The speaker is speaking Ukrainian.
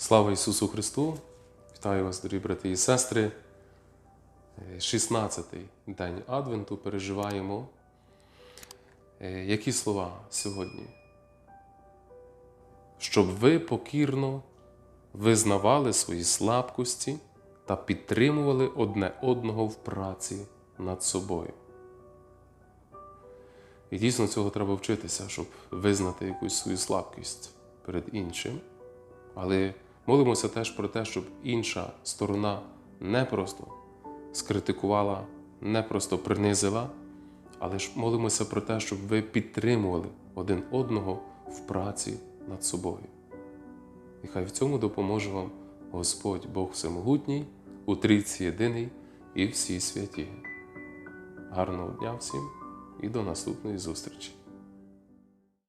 Слава Ісусу Христу! Вітаю вас, дорогі брати і сестри. 16-й день Адвенту переживаємо. Е, Які слова сьогодні? Щоб ви покірно визнавали свої слабкості та підтримували одне одного в праці над собою. І дійсно цього треба вчитися, щоб визнати якусь свою слабкість перед іншим. Але молимося теж про те, щоб інша сторона не просто скритикувала, не просто принизила, але ж молимося про те, щоб ви підтримували один одного в праці над собою. І хай в цьому допоможе вам Господь Бог Всемогутній, у трійці єдиний і всі святі. Гарного дня всім і до наступної зустрічі!